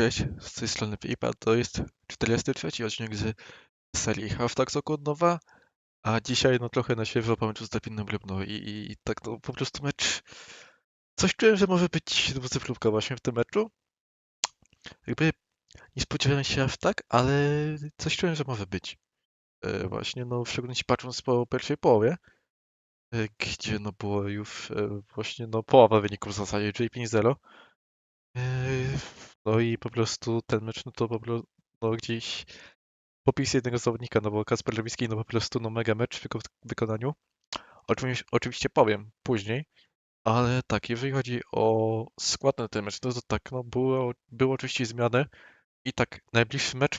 Cześć, z tej strony Filipa, to jest 43 odcinek z serii Hashtag Sokół Nowa, a dzisiaj no trochę na świeżo po meczu z Delfinem Lubno i, i, i tak no po prostu mecz... Coś czułem, że może być dwucyfrówka właśnie w tym meczu. Jakby nie spodziewałem się aż tak, ale coś czułem, że może być. E, właśnie, no w szczególności patrząc po pierwszej połowie, e, gdzie no było już e, właśnie no połowa wyników w zasadzie, czyli 5-0. Yy, No i po prostu ten mecz, no to po prostu no gdzieś popis jednego zawodnika, no bo Kasper Lewicki, no po prostu no mega mecz w wyko- wykonaniu. Oczywiście, oczywiście powiem później, ale tak, jeżeli chodzi o skład na ten mecz, no to tak, no było, było oczywiście zmiany i tak najbliższy mecz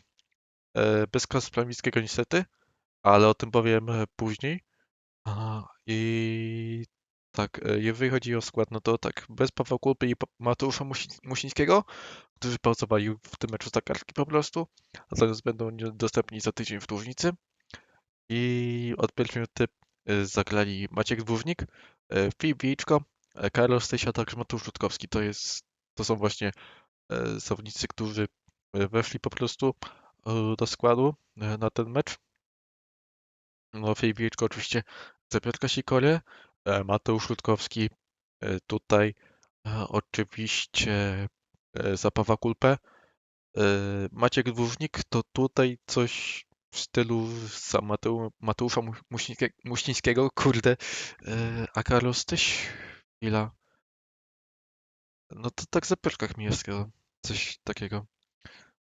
e, bez Kaspra Lewickiego niestety, ale o tym powiem e, później. A, I tak, e, jeżeli chodzi o skład, no to tak, bez Pawła Kulpy i Mateusza Musi- Musińskiego, którzy pracowali w tym meczu za kartki po prostu, natomiast będą nie- dostępni za tydzień w Dłużnicy. I od pierwszej minuty e, zagrali Maciek Dwóżnik, e, Filip Wiejczko, Karol Styś, a także Mateusz Rutkowski. To jest, to są właśnie zawodnicy, którzy weszli po prostu do składu na ten mecz. No, Filip Wiejczko oczywiście za Piotrka Sikory, e, Mateusz Rutkowski e, tutaj e, oczywiście e, za Pawła Kulpę. E, Maciek Dwóżnik to tutaj coś w stylu za Mateu, Mateusza Mu- Muśnińskie- Muśnińskiego, kurde, e, a Carlos Tyś, chwila. No to tak za Piotrkach mi jest coś takiego.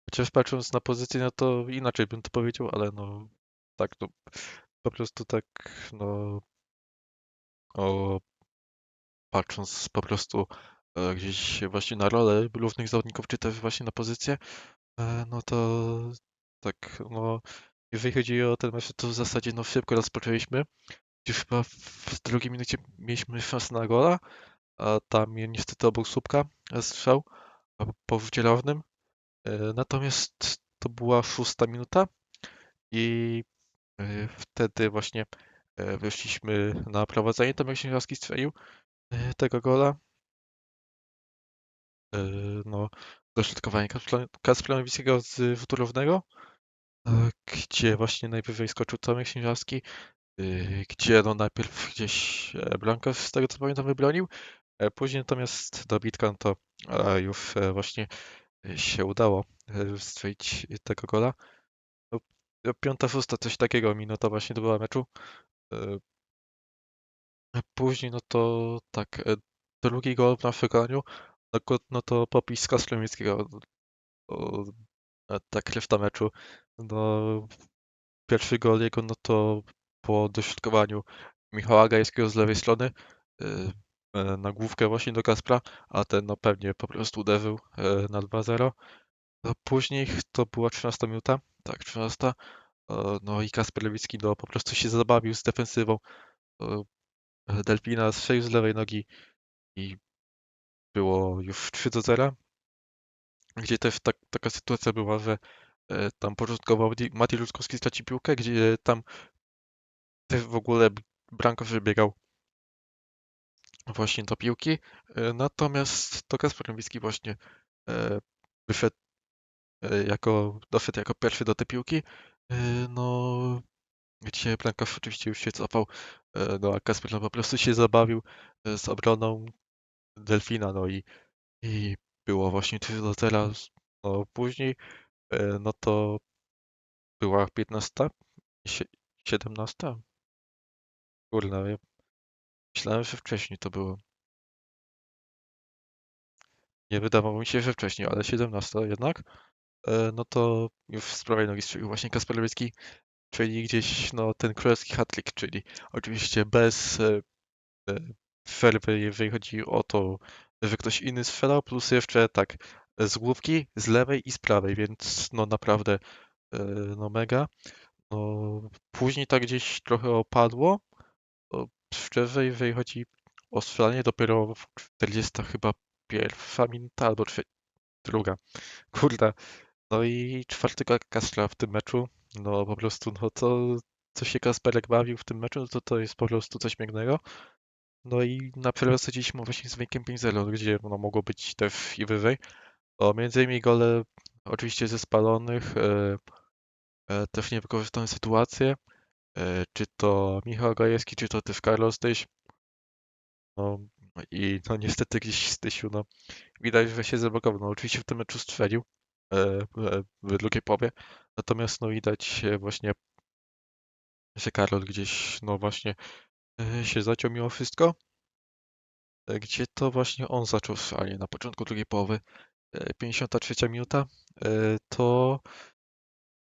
Chociaż patrząc na pozycję, no to inaczej bym to powiedział, ale no tak, no po prostu tak, no o, patrząc po prostu e, gdzieś właśnie na rolę równych zawodników, czy też właśnie na pozycję, e, no to tak, no jeżeli chodzi o ten mecz, to w zasadzie no szybko rozpoczęliśmy. Już chyba w drugiej minucie mieliśmy szansę na gola, a tam niestety obok słupka e, strzał po rzucie rożnym. E, Natomiast to była szósta minuta i e, wtedy właśnie wyszliśmy na prowadzenie. Tomek Księżowski strzelił e, tego gola. E, No, dośrodkowanie Kacpra Nowickiego z e, gdzie właśnie najwyżej skoczył Tomek e, gdzie no najpierw gdzieś e, Blanko z tego co pamiętam wybronił, e, później natomiast dobitka no to e, już e, właśnie się udało e, strzelić tego gola. No, piąta, szósta, coś takiego minuta właśnie to była meczu. E, Później no to tak, e, drugi gol w naszym wykonaniu, no, no to popis z Kasprzymieckiego. O, e, tak reszta meczu. No, pierwszy gol jego, no to po dośrodkowaniu Michała Gajskiego z lewej strony na główkę właśnie do Kaspra, a ten no pewnie po prostu uderzył na 2-0. No, później to była 13 minuta, tak, 13. E, No i Kasper Lewicki no, po prostu się zabawił z defensywą. E, Delfina strzelił z lewej nogi i było już 3 do 0. Gdzie też tak, taka sytuacja była, że e, tam początkowo Mati- Ludzkowski straci piłkę, gdzie tam też w ogóle bramkarz wybiegał właśnie do piłki. Natomiast to Kasper Lewicki właśnie wyszedł jako, doszedł jako pierwszy do tej piłki. E, No, gdzie bramkarz oczywiście już się cofał, e, no a Kasper no, po prostu się zabawił e, z obroną Delfina, no i, i było właśnie 3 do 0. No później, no to była 15, Sie- 17? Kurna, ja myślałem, że wcześniej to było. Nie wydawało mi się, że wcześniej, ale 17 jednak. E, No to w sprawie nogi strzelił właśnie Kasper Lewicki, czyli gdzieś no ten królewski hat-trick, czyli oczywiście bez e, e, przerwy, jeżeli chodzi o to, że ktoś inny strzelał, plus jeszcze tak z główki, z lewej i z prawej, więc no naprawdę no mega. No, później tak gdzieś trochę opadło. O, Szczerze, jeżeli chodzi o strzelanie, dopiero w 40 chyba pierwsza minuta albo druga. Kurde. No i czwarty gol Kaspra w tym meczu. No po prostu, no to co się Kasperek bawił w tym meczu, to to jest po prostu coś pięknego. No i na przerwę sadziliśmy właśnie z wynikiem 5-0, gdzie no, mogło być też i wyżej. O, między innymi gole oczywiście ze spalonych, e, e, też niewykorzystane sytuacje, e, czy to Michał Gajewski, czy to też Carlos Tyś. No i no niestety gdzieś Stysiu, no widać, że się zablokował. No oczywiście w tym meczu strzelił w, w drugiej połowie, natomiast no widać e, właśnie, że Karol gdzieś no właśnie e, się zaciął mimo wszystko, e, gdzie to właśnie on zaczął szalenie na początku drugiej połowy. E, 53 minuta e, to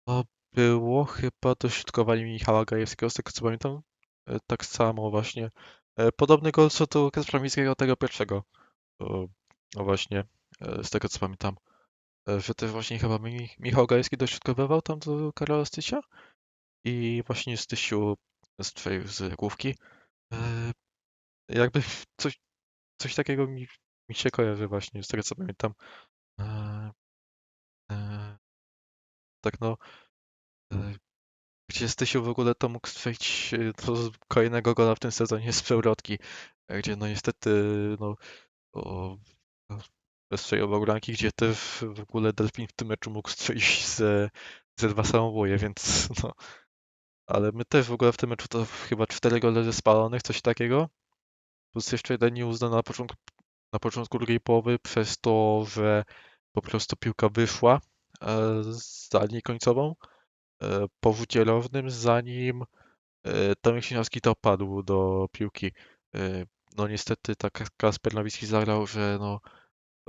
to było chyba dośrodkowanie Michała Gajewskiego, z tego co pamiętam. E, Tak samo właśnie. E, Podobny gol co do Kacpra Miejskiego tego pierwszego. No właśnie, e, z tego co pamiętam. E, Że też właśnie chyba Mi- Michał Gajewski dośrodkowywał tam do Karola Stysia i właśnie Stysiu strzelił z główki. E, Jakby coś, coś takiego mi, mi się kojarzy właśnie, z tego co pamiętam. E, Tak no, e, gdzie Stysiu w ogóle to mógł strzelić to z kolejnego gola w tym sezonie z przewrotki, gdzie no niestety no, o, no, strzelił bramki, gdzie też w ogóle Delfin w tym meczu mógł strzelić ze, ze dwa samoboje, więc no, ale my też w ogóle w tym meczu to chyba cztery gole spalonych, coś takiego, plus jeszcze jeden nieuznany na początku, na początku drugiej połowy przez to, że po prostu piłka wyszła e, za linię końcową. E, po rzucie rożnym, zanim e, Tomek Siniowski dopadł do piłki. No niestety tak Kasper Nowicki zagrał, że no,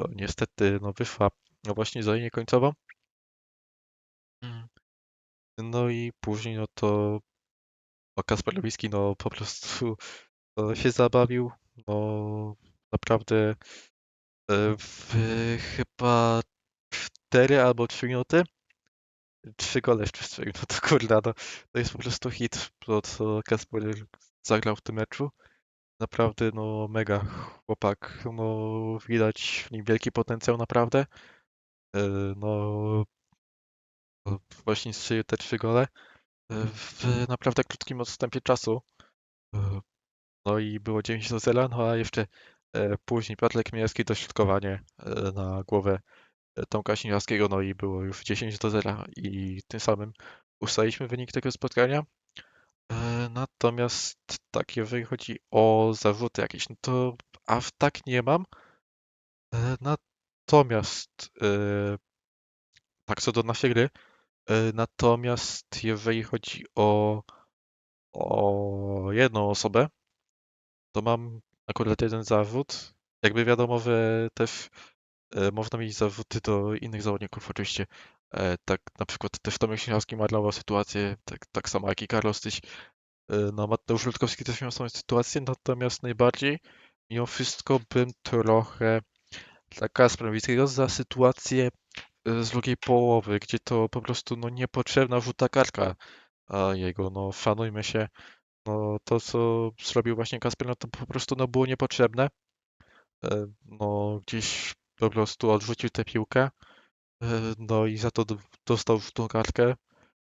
niestety no wyszła no właśnie za linię końcową. Mm. No i później no to no Kasper Nowicki no po prostu no, się zabawił. No naprawdę e, w chyba 4 albo 3 minuty trzy gole jeszcze strzelił. No to kurde, no, to jest po prostu hit, to co Kasper zagrał w tym meczu. Naprawdę, no mega chłopak, no widać w nim wielki potencjał naprawdę. E, No właśnie strzelił te trzy gole e, w naprawdę krótkim odstępie czasu. E, No i było 9 do 0, no a jeszcze później Piotrek Miejski dośrodkowanie na głowę e, Tomka no i było już 10 do 0 i tym samym ustaliliśmy wynik tego spotkania. E, Natomiast tak, jeżeli chodzi o zarzuty jakieś, no to aż tak nie mam. E, Natomiast e, tak co do naszej gry, natomiast jeżeli chodzi o, o jedną osobę, to mam akurat jeden zarzut. Jakby wiadomo, że też można mieć zarzuty do innych zawodników oczywiście. E, Tak na przykład też Tomek Siniowski marnował sytuację, tak, tak samo jak i Karol Styś. E, No Mateusz Rutkowski też miał samą sytuację, natomiast najbardziej mimo wszystko bym trochę dla Kacpra Nowickiego za sytuację e, z drugiej połowy, gdzie to po prostu no niepotrzebna rzuta kartka jego, no szanujmy się, no to co zrobił właśnie Kasper, no to po prostu no było niepotrzebne. No gdzieś po prostu odrzucił tę piłkę, no i za to dostał rzutą kartkę,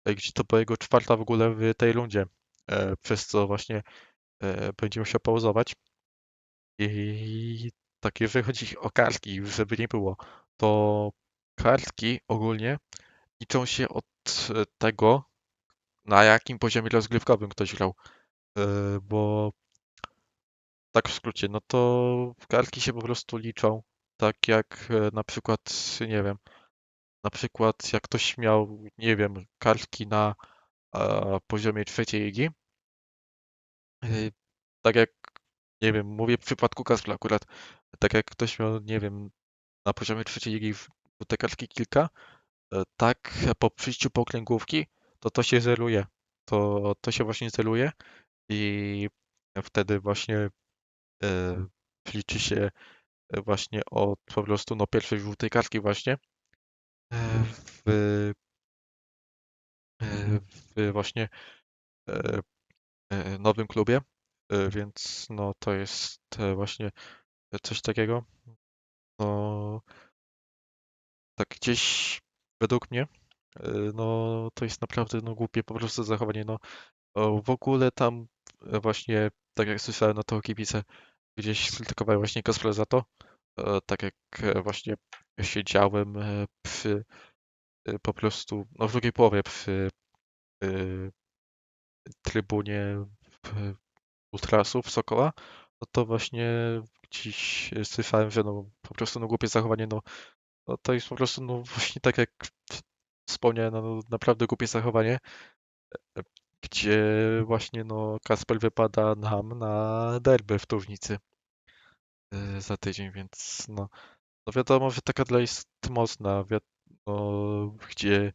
e, gdzie to była jego czwarta w ogóle w tej rundzie, e, przez co właśnie e, będzie musiał pauzować. I tak, jeżeli chodzi o kartki, żeby nie było, to kartki ogólnie liczą się od tego, na jakim poziomie rozgrywkowym ktoś grał. Bo tak w skrócie, no to kartki się po prostu liczą tak jak na przykład, nie wiem, na przykład jak ktoś miał, nie wiem, kartki na e, poziomie trzeciej ligi, e, tak jak, nie wiem, mówię w przypadku Kaspla akurat, tak jak ktoś miał, nie wiem, na poziomie trzeciej ligi te kartki kilka, e, tak po przyjściu po okręgówki, to to się zeruje. To, to się właśnie zeruje i wtedy właśnie e, liczy się właśnie od po prostu no pierwszej żółtej kartki właśnie w, e, w właśnie e, e, nowym klubie, e, więc no to jest e, właśnie coś takiego. No tak gdzieś według mnie e, no to jest naprawdę no głupie po prostu zachowanie. No w ogóle tam e, właśnie tak jak słyszałem, no to kibice gdzieś krytykowały właśnie Kasprę za to, e, tak jak e, właśnie siedziałem e, e, po prostu, no w drugiej połowie przy e, trybunie Ultrasów Sokoła, no to właśnie dziś słyszałem, że no po prostu no głupie zachowanie, no, no to jest po prostu no właśnie tak jak wspomniałem, no naprawdę głupie zachowanie, gdzie właśnie no Kasper wypada nam na derby w Turnicy za tydzień, więc no, no wiadomo, że taka dla jest mocna, wi- no, gdzie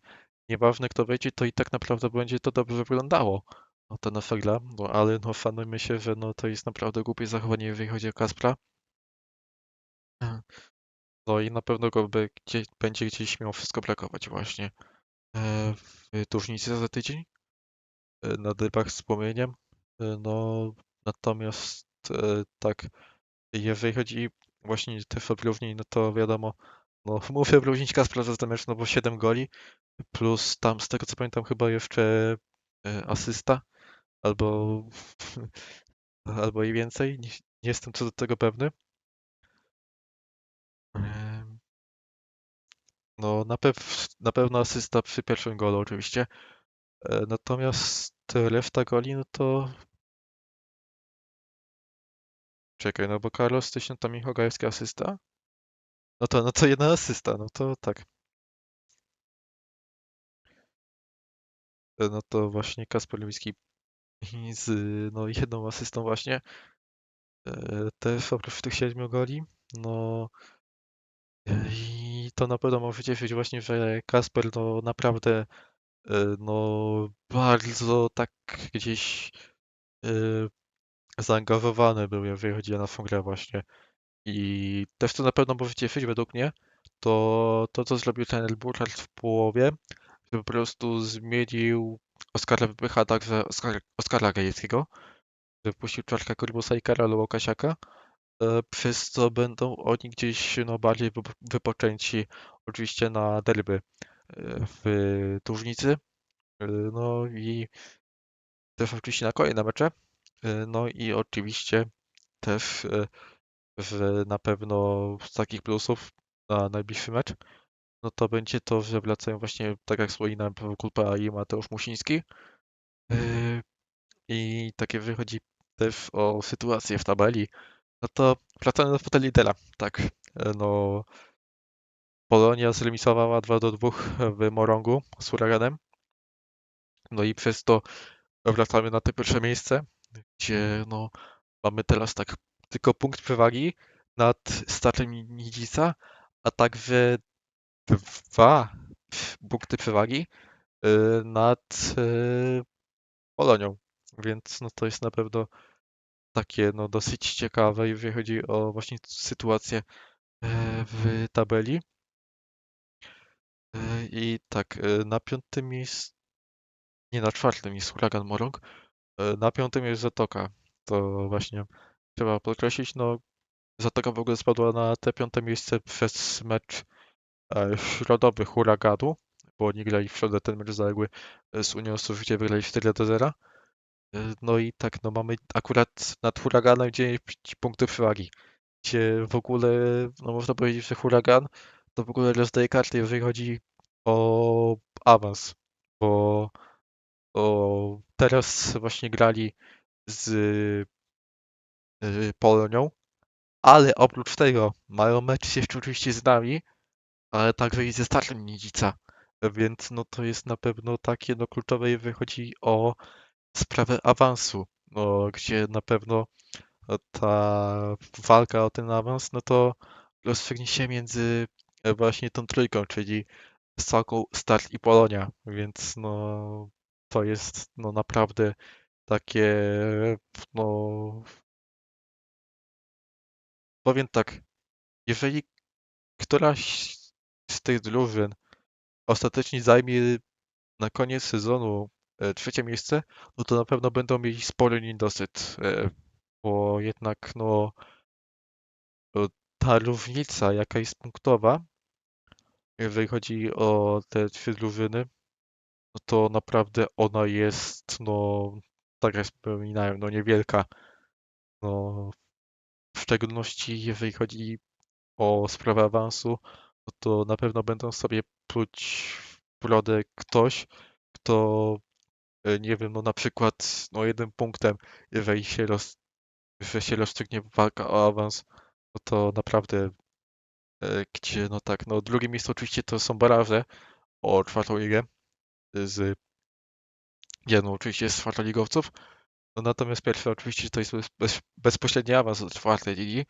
nieważne kto wejdzie, to i tak naprawdę będzie to dobrze wyglądało. No to nasza gra, no ale no szanujmy się, że no to jest naprawdę głupie zachowanie, jeżeli chodzi o Kaspra. No i na pewno go by gdzie, będzie gdzieś miał wszystko brakować właśnie e, w Turnicy za tydzień e, na derbach z Płomieniem. E, No natomiast e, tak, jeżeli chodzi właśnie te fabrówni, no to wiadomo, no muszę wyróżnić Kaspra za no bo 7 goli, plus tam z tego co pamiętam chyba jeszcze e, asysta, albo albo i więcej, nie, nie jestem co do tego pewny. No na, pew, na pewno asysta przy pierwszym golu oczywiście, E, natomiast reszta goli, no to czekaj, no bo Carlos Tysiąc to Michał Gajewski asysta? No to, no to jedna asysta, no to tak. E, No to właśnie Kasper Lewicki z no, jedną asystą właśnie. E, Też oprócz tych siedmiu goli. No i to na pewno może cieszyć właśnie, że Kasper no naprawdę e, no bardzo tak gdzieś zaangażowany był, jeżeli chodzi o naszą grę właśnie. I też co na pewno może cieszyć według mnie, to to, co zrobił ten Burchard w połowie, że po prostu zmienił Oskara Wypycha także Oskar, Oskara Gajewskiego, że wpuścił Czarka Korbusa i Karola Łukasiaka, e, przez co będą oni gdzieś no, bardziej wypo- wypoczęci oczywiście na derby e, w Tużnicy, e, no i też oczywiście na kolejne mecze, no i oczywiście też e, że na pewno z takich plusów na najbliższy mecz, no to będzie to, że wracają właśnie, tak jak wspominałem, Paweł Kulpa i Mateusz Musiński. Yy, I takie wychodzi też o sytuację w tabeli. No to wracamy do foteli lidera. Tak, no Polonia zremisowała 2 do 2 w Morągu z Huraganem. No i przez to wracamy na te pierwsze miejsce, gdzie no mamy teraz tak tylko punkt przewagi nad Starem Nidzica, a także dwa punkty przewagi y, nad y, Polonią. Więc no to jest na pewno takie no dosyć ciekawe, jeżeli chodzi o właśnie sytuację e, w tabeli. E, I tak, e, na piątym miejscu, nie na czwartym jest Huragan Morąg, na piątym jest Zatoka. To właśnie trzeba podkreślić, no Zatoka w ogóle spadła na te piąte miejsce przez mecz e, środowy Huraganu, bo oni grali w środę ten mecz zaległy e, z Unią gdzie wygrali 4 do 0. E, No i tak, no mamy akurat nad Huraganem 9 punktów przewagi, gdzie w ogóle, no można powiedzieć, że Huragan to w ogóle rozdaje karty, jeżeli chodzi o awans, bo o, teraz właśnie grali z y, Polonią, ale oprócz tego mają mecz jeszcze oczywiście z nami, ale także i ze Starem Nidzica, więc no to jest na pewno takie no kluczowe, jeżeli chodzi o sprawę awansu, no, gdzie na pewno ta walka o ten awans, no to rozstrzygnie się między e, właśnie tą trójką, czyli Sokół, Start i Polonia, więc no to jest no naprawdę takie no powiem tak, jeżeli któraś z tych drużyn ostatecznie zajmie na koniec sezonu e, trzecie miejsce, no to na pewno będą mieli spory niedosyt, e, bo jednak no ta różnica, jaka jest punktowa, jeżeli chodzi o te trzy drużyny, no to naprawdę ona jest, no, tak jak wspominałem, no niewielka. No, w szczególności jeżeli chodzi o sprawę awansu, no to na pewno będą sobie pluć w brodę ktoś, kto, e, nie wiem, no na przykład, no jednym punktem, jeżeli się roz, że się rozstrzygnie walka o awans, no to naprawdę, e, gdzie, no tak, no drugie miejsce oczywiście to są baraże o czwartą ligę z jedną oczywiście z czwartoligowców, no natomiast pierwsze oczywiście to jest bez, bez, bezpośredni awans do czwartej ligi,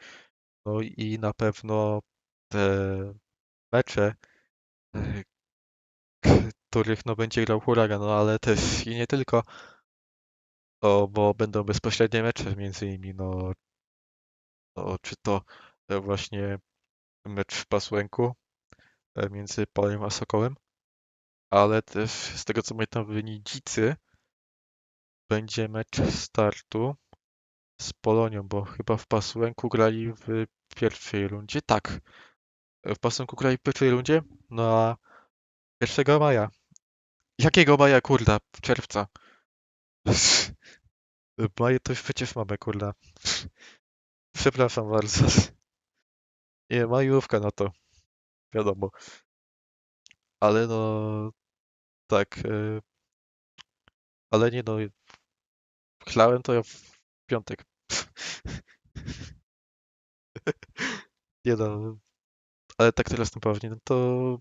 no i na pewno te mecze, e, których no będzie grał Huragan, no ale też i nie tylko, no, bo będą bezpośrednie mecze między innymi, no, no czy to e, właśnie mecz w Pasłęku e, między Polem a Sokołem, ale też z tego co pamiętam w Nidzicy będzie mecz startu z Polonią, bo chyba w Pasłęku grali w pierwszej rundzie, tak, w Pasłęku grali w pierwszej rundzie, no a 1 maja. Jakiego maja, kurda? Czerwca. W maju to już przecież mamy, kurda. Przepraszam bardzo. Nie, majówka, no to wiadomo. Ale no, tak. e, Ale nie no, chlałem to ja w piątek. Nie no, ale tak teraz na poważnie, no to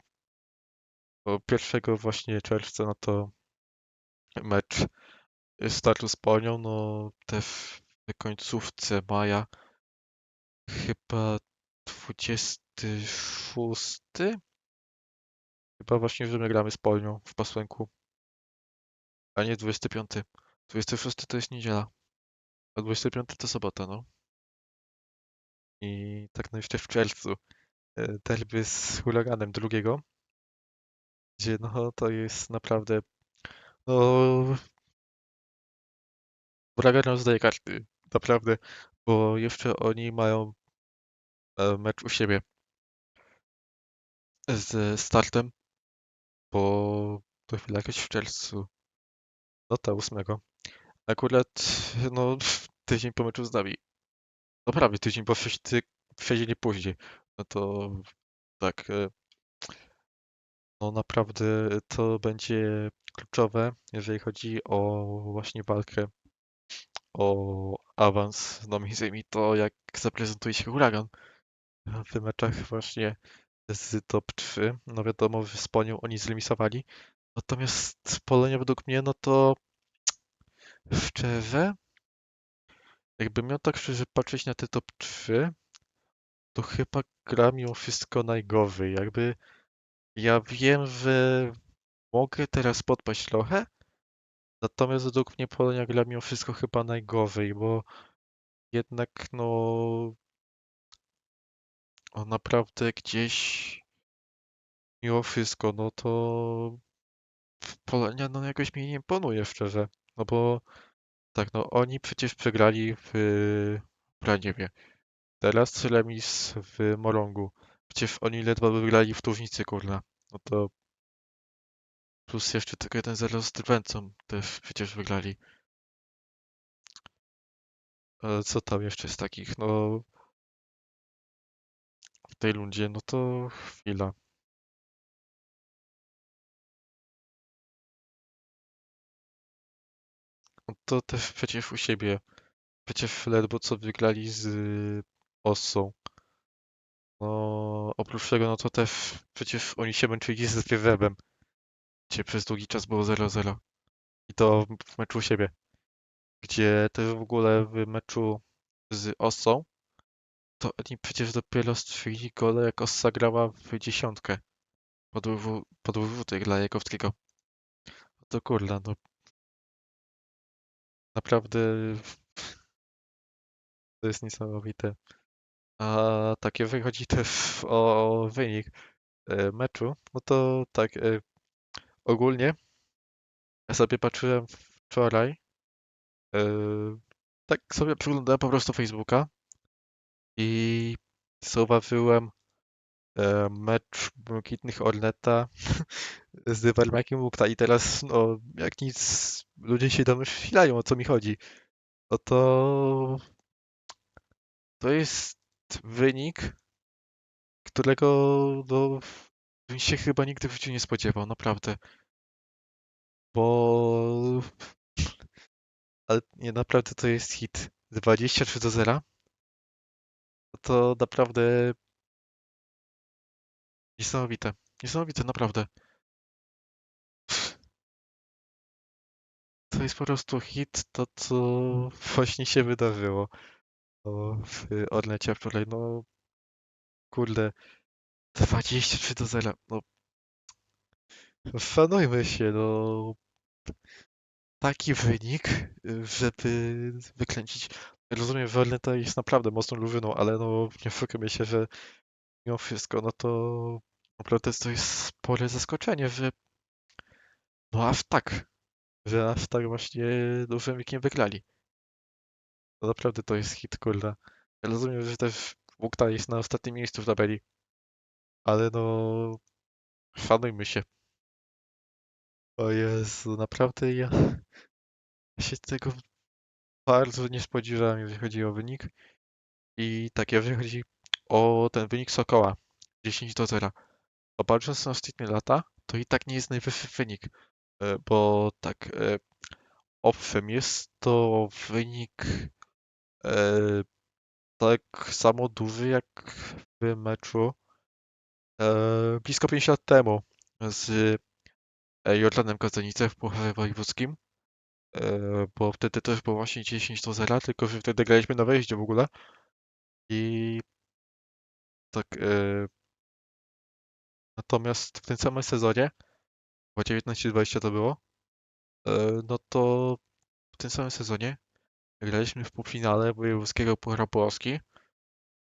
o 1 właśnie czerwca, no to mecz startu z Ponią, no też w końcówce maja, chyba 26? Chyba właśnie, że my gramy z Polnią w Pasłęku, a nie 25. 26 to jest niedziela, a 25 to sobota, no. I tak no jeszcze w czerwcu e, derby z Huraganem drugiego, gdzie no to jest naprawdę, no Huragan rozdaje karty, naprawdę, bo jeszcze oni mają e, mecz u siebie z startem, bo to chwila jakoś w czerwcu, no to 8. Akurat, no, tydzień po meczu z nami. No prawie tydzień, bo przecież ty siedzieli później. No to tak, e, no naprawdę to będzie kluczowe, jeżeli chodzi o właśnie walkę o awans. No między innymi to, jak zaprezentuje się Huragan w meczach właśnie z top 3. No wiadomo, z Ponią oni zremisowali. Natomiast Polonia według mnie, no to szczerze, jakbym miał tak szczerze patrzeć na te top 3, to chyba gra mimo wszystko najgorzej. Jakby ja wiem, że mogę teraz podpaść trochę, natomiast według mnie Polonia gra mimo wszystko chyba najgorzej, bo jednak no o, naprawdę gdzieś mimo wszystko, no to Polonia no jakoś mi nie imponuje szczerze, no bo tak, no oni przecież przegrali w Braniewie. Teraz remis w Morągu. Przecież oni ledwo wygrali w Tużnicy, kurna. No to plus jeszcze tylko 1-0 z Drwęcą też przecież wygrali. Co tam jeszcze z takich, no tej rundzie, no to chwila. No to też przecież u siebie. Przecież ledwo co wygrali z Ossą. No, oprócz tego, no to też przecież oni się męczyli z Wywebem, gdzie przez długi czas było 0-0. I to w meczu u siebie. Gdzie też w ogóle w meczu z Ossą, to oni przecież dopiero strzelili gole, jak Ossa grała w dziesiątkę. Podływu, podływu dla Jakowskiego. No to kurla, no naprawdę to jest niesamowite. A tak, jeżeli chodzi też o wynik e, meczu, no to tak, e, ogólnie ja sobie patrzyłem wczoraj, e, tak sobie przeglądałem po prostu Facebooka i zauważyłem mecz Błękitnych Orneta z Warmakiem Mukta i teraz, no, jak nic, ludzie się domyślają, o co mi chodzi. No to to jest wynik, którego no, bym się chyba nigdy w życiu nie spodziewał, naprawdę. Bo... Ale nie, naprawdę to jest hit. 23 do 0. To naprawdę niesamowite. Niesamowite, naprawdę. To jest po prostu hit, to co właśnie się wydarzyło w Orlecie wczoraj. No, kurde, 23 do 0. No, szanujmy się, no. Taki wynik, żeby wykręcić. Rozumiem, że Orleta jest naprawdę mocną drużyną, ale no, nie oszukujmy się, że mimo wszystko, no to naprawdę to jest spore zaskoczenie, że no aż tak, że aż tak właśnie dużym wynikiem wygrali. No naprawdę to jest hit, kurde. Ja rozumiem, że też Bukta jest na ostatnim miejscu w tabeli, ale no szanujmy się. O Jezu, naprawdę ja się tego bardzo nie spodziewałem, jeżeli chodzi o wynik. I tak, jeżeli chodzi o ten wynik Sokoła, 10 do 0. To patrząc na ostatnie lata, to i tak nie jest najwyższy wynik, e, bo tak, e, owszem, jest to wynik e, tak samo duży jak w meczu blisko 5 lat temu z Jordanem Kazanice w Pucharze Wojewódzkim, bo wtedy też było właśnie 10 do 0, tylko że wtedy graliśmy na wejście w ogóle i tak Natomiast w tym samym sezonie, bo 19-20 to było, no to w tym samym sezonie graliśmy w półfinale wojewódzkiego Pucharu Polski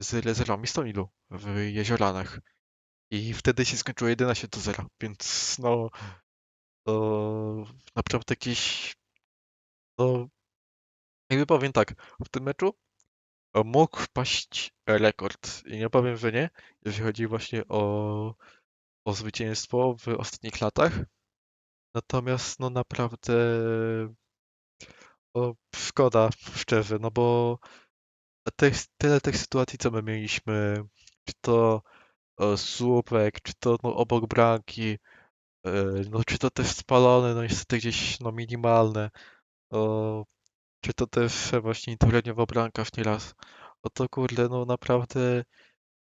z Lezerami Stonilu w Jezioranach. I wtedy się skończyło 11 do 0, więc no to naprawdę jakiś no jakby powiem tak, w tym meczu mógł paść rekord i nie powiem, że nie, jeżeli chodzi właśnie o o zwycięstwo w ostatnich latach. Natomiast no naprawdę o, szkoda, szczerze, no bo tych, tyle tych sytuacji, co my mieliśmy, czy to o, słupek, czy to no, obok bramki, e, no czy to też spalone, no niestety gdzieś no minimalne, o, czy to też właśnie interweniowa bramkarz nieraz. O to kurde, no naprawdę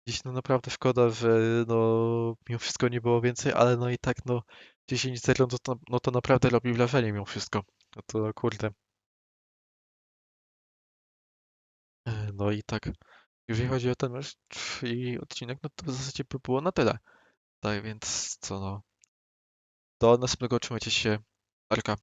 Dziś no naprawdę szkoda, że no mimo wszystko nie było więcej, ale no i tak no 10-0 no to, no to naprawdę robi wrażenie mimo wszystko. No to kurde. E, No i tak, jeżeli chodzi o ten mecz i odcinek, no to w zasadzie by było na tyle. Tak więc co no. Do następnego trzymajcie się. Arka.